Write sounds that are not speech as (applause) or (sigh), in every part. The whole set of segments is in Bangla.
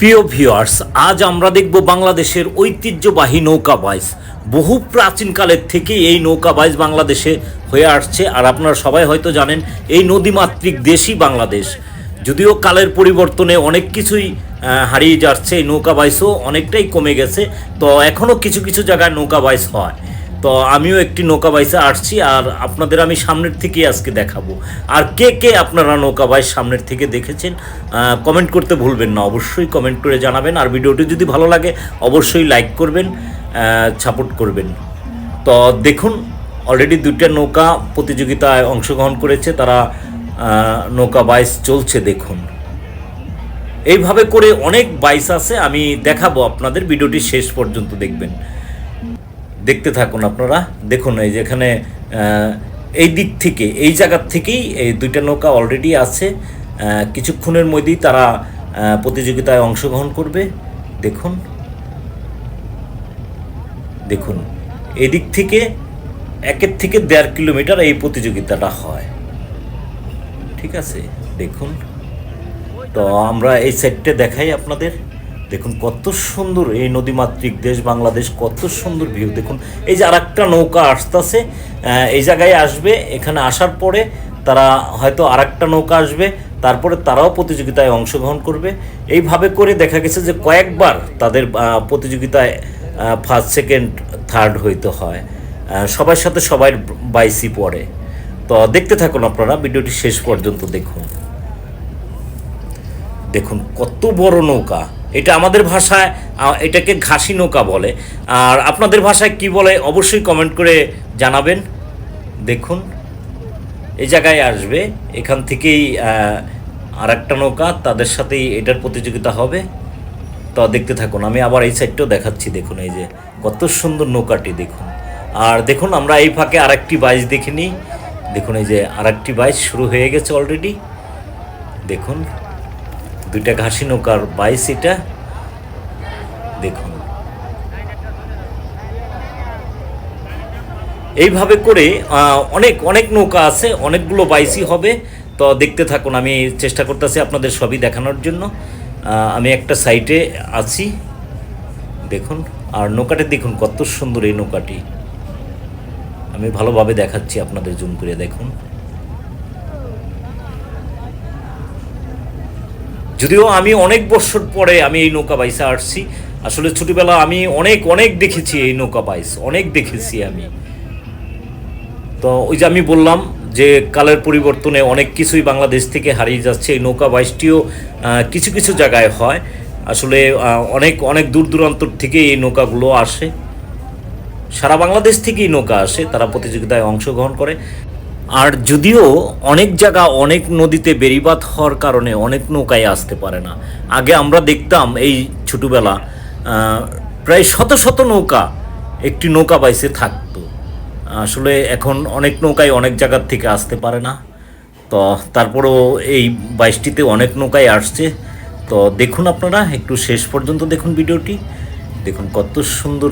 প্রিয় ভিউয়ার্স আজ আমরা দেখব বাংলাদেশের ঐতিহ্যবাহী নৌকা বাইস। বহু প্রাচীনকালের থেকে এই নৌকা বাইস বাংলাদেশে হয়ে আসছে, আর আপনারা সবাই হয়তো জানেন, এই নদীমাতৃক দেশই বাংলাদেশ। যদিও কালের পরিবর্তনে অনেক কিছুই হারিয়ে যাচ্ছে এই নৌকা বাইসও, অনেকটাই কমে গেছে। তো এখনও কিছু কিছু জায়গায় নৌকা বাইস হয়। তো আমিও একটি নৌকা বাইসে আসছি আর আপনাদের আমি সামনের থেকেই আজকে দেখাবো। আর কে কে আপনারা নৌকা বাইস সামনের থেকে দেখেছেন কমেন্ট করতে ভুলবেন না, অবশ্যই কমেন্ট করে জানাবেন। আর ভিডিওটি যদি ভালো লাগে, অবশ্যই লাইক করবেন সাপোর্ট করবেন। তো দেখুন অলরেডি দুইটা নৌকা প্রতিযোগিতায় অংশগ্রহণ করেছে, তারা নৌকা বাইস চলছে দেখুন। এইভাবে করে অনেক বাইস আছে, আমি দেখাবো আপনাদের, ভিডিওটি শেষ পর্যন্ত দেখবেন। দেখতে থাকুন আপনারা। দেখুন এই যেখানে এই দিক থেকে, এই জায়গার থেকেই এই দুইটা নৌকা অলরেডি আছে। কিছুক্ষণের মধ্যেই তারা প্রতিযোগিতায় অংশগ্রহণ করবে। দেখুন। দেখুন, এদিক থেকে, একের থেকে দেড় কিলোমিটার এই প্রতিযোগিতাটা হয়। ঠিক আছে? দেখুন। তো আমরা এই সেটটা দেখাই আপনাদের। দেখুন কত সুন্দর এই নদীমাতৃক দেশ বাংলাদেশ, কত সুন্দর ভিউ দেখুন, এই যে আরেকটা নৌকা আসতেছে এই জায়গায় আসবে, এখানে আসার পরে তারা হয়তো আরেকটা নৌকা আসবে, তারপরে তারাও প্রতিযোগিতায় অংশগ্রহণ করবে। এইভাবে করে দেখা গেছে যে কয়েকবার তাদের প্রতিযোগিতায় ফার্স্ট সেকেন্ড থার্ড হইতে হয়। সবার সাথে সবার বাইসি পড়ে। তো দেখতে থাকুন আপনারা, ভিডিওটি শেষ পর্যন্ত দেখুন। দেখুন কত বড় নৌকা। এটা আমাদের ভাষায় এটাকে ঘাসি নৌকা বলে। আর আপনাদের ভাষায় কি বলে অবশ্যই কমেন্ট করে জানাবেন। দেখুন এই জায়গায় আসবে, এখান থেকেই আর একটা নৌকা, তাদের সাথেই এটার প্রতিযোগিতা হবে। তো দেখতে থাকুন, আমি আবার এই সাইডটাও দেখাচ্ছি, দেখুন এই যে, কত সুন্দর নৌকাটি, দেখুন। আর দেখুন, আমরা এই ফাঁকে আরেকটি বাইচ দেখে নিই। দেখুন এই যে, আরেকটি বাইচ শুরু হয়ে গেছে অলরেডি দেখুন। দুইটা ঘাসি নৌকার বাইস এটা দেখুন। এইভাবে করে অনেক অনেক নৌকা আছে, অনেকগুলো বাইসি হবে। তো দেখতে থাকুন, আমি চেষ্টা করতেছি আপনাদের সবই দেখানোর জন্য। আমি একটা সাইটে আছি। দেখুন, আর নৌকাটি দেখুন, কত সুন্দর এই নৌকাটি। আমি ভালোভাবে দেখাচ্ছি আপনাদের জুম করে, দেখুন। যদিও আমি অনেক বছর পরে আমি এই নৌকা বাইসে আসছি। আসলে ছোটবেলা আমি অনেক অনেক দেখেছি এই নৌকা বাইস, অনেক দেখেছি আমি। তো ওই যে আমি বললাম যে কালের পরিবর্তনে অনেক কিছুই বাংলাদেশ থেকে হারিয়ে যাচ্ছে। এই নৌকা বাইসটিও কিছু কিছু জায়গায় হয়। আসলে অনেক অনেক দূর দূরান্তর থেকে এই নৌকাগুলো আসে। সারা বাংলাদেশ থেকেই নৌকা আসে, তারা প্রতিযোগিতায় অংশগ্রহণ করে। আর যদিও অনেক জায়গা, অনেক নদীতে বেরিবাদ হওয়ার কারণে অনেক নৌকায় আসতে পারে না। আগে আমরা দেখতাম এই ছোটোবেলা প্রায় শত শত নৌকা একটি নৌকা বাইসে থাকতো। আসলে এখন অনেক নৌকায় অনেক জায়গার থেকে আসতে পারে না। তো তারপরেও এই বাইশটিতে অনেক নৌকায় আসছে। তো দেখুন আপনারা, একটু শেষ পর্যন্ত দেখুন ভিডিওটি। দেখুন কত সুন্দর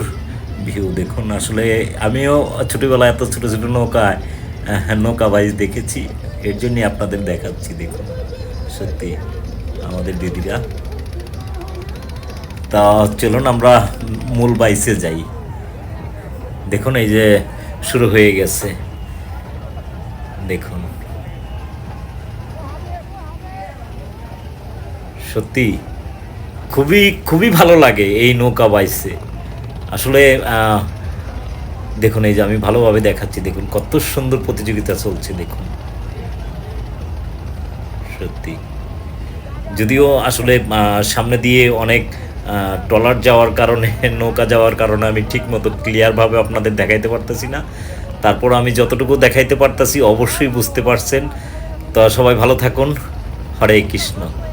ভিউ, দেখুন আসলে আমিও ছোটোবেলায় এত ছোটো ছোটো নৌকায় নৌকা বাইজ দেখেছি। এর জন্যই আপনাদের দেখাচ্ছি, দেখুন। সত্যি, আমাদের দিদিরা। তা চলুন আমরা মূল বাইসে যাই। দেখুন, এই যে শুরু হয়ে গেছে। দেখুন। সত্যি, খুবই খুবই ভালো লাগে এই নৌকা বাইসে। আসলে দেখুন, এই যে আমি ভালোভাবে দেখাচ্ছি, দেখুন, কত সুন্দর প্রতিযোগিতা চলছে, দেখুন। সত্যি। যদিও আসলে সামনে দিয়ে অনেক ট্রলার যাওয়ার কারণে, (laughs) নৌকা যাওয়ার কারণে আমি ঠিক মতো ক্লিয়ারভাবে আপনাদের দেখাইতে পারতেছি না। তারপর আমি যতটুকু দেখাইতে পারতেছি, অবশ্যই বুঝতে পারছেন। তো সবাই ভালো থাকুন। হরে কৃষ্ণ।